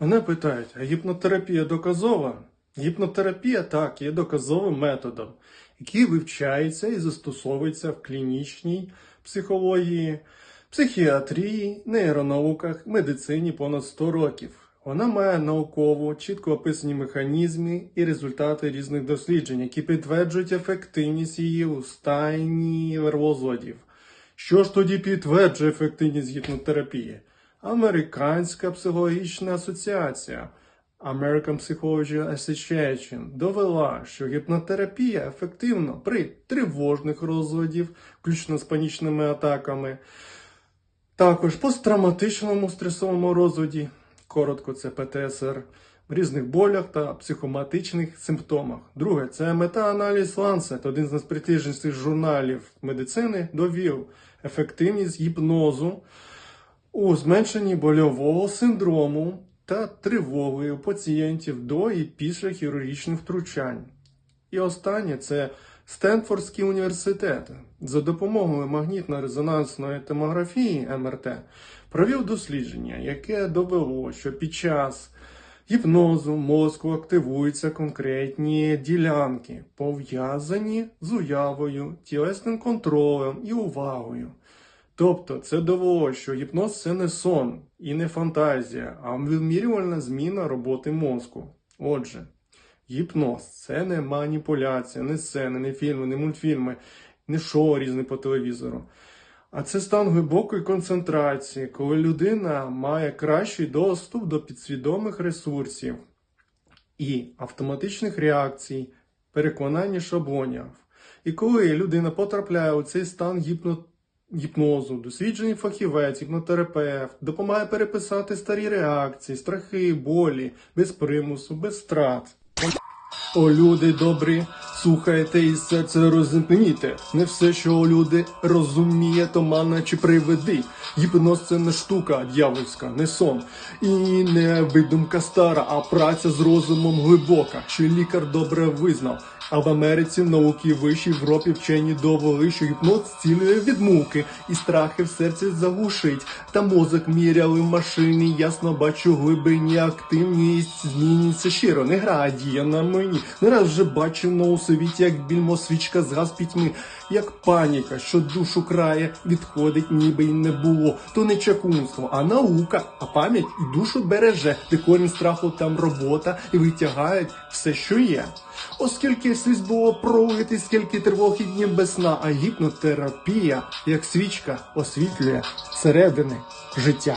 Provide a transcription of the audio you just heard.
Мене питають, а гіпнотерапія доказова? Гіпнотерапія так є доказовим методом, який вивчається і застосовується в клінічній психології, психіатрії, нейронауках, медицині понад 100 років. Вона має науково чітко описані механізми і результати різних досліджень, які підтверджують ефективність її у стані розладів. Що ж тоді підтверджує ефективність гіпнотерапії? Американська психологічна асоціація American Psychology Association довела, що гіпнотерапія ефективна при тривожних розладів, включно з панічними атаками, також посттравматичному стресовому розладі, коротко це ПТСР, в різних болях та психоматичних симптомах. Друге, це мета-аналіз Lancet, один з найпрестижніших журналів медицини, довів ефективність гіпнозу у зменшенні больового синдрому та тривоги у пацієнтів до і після хірургічних втручань. І останнє це Стенфордський університет за допомогою магнітно-резонансної томографії МРТ провів дослідження, яке довело, що під час гіпнозу мозку активуються конкретні ділянки, пов'язані з уявою, тілесним контролем і увагою. Тобто це довело, що гіпноз це не сон і не фантазія, а вимірювальна зміна роботи мозку. Отже, гіпноз це не маніпуляція, не сцени, не фільми, не мультфільми, не шоу різне по телевізору. А це стан глибокої концентрації, коли людина має кращий доступ до підсвідомих ресурсів і автоматичних реакцій, переконання шаблонів. І коли людина потрапляє у цей стан гіпно... гіпнозу, досвідчений фахівець, гіпнотерапевт, допомагає переписати старі реакції, страхи, болі, без примусу, без страт. О, люди добрі, слухайте і серце розімкніте. Не все, що люди розуміє, то мана чи приведи. Гіпноз це не штука дьявольська, не сон. І не видумка стара, а праця з розумом глибока, що лікар добре визнав. А в Америці науки вищі в Європі вчені довели, що гіпноз зцілює від муки, і страхи в серці заглушить. Та мозок міряли в машині, ясно бачу глибині активність змінюється щиро, не грає на мені. Не раз вже бачив на у світі, як більмо свічка згас пітьми, як паніка, що душу крає, відходить, ніби й не було. То не чакунство, а наука, а пам'ять і душу береже, де корінь страху там робота і витягають все, що є. Оскільки сліз було пролити, скільки тривог і днів без сна, а гіпнотерапія, як свічка, освітлює середини життя.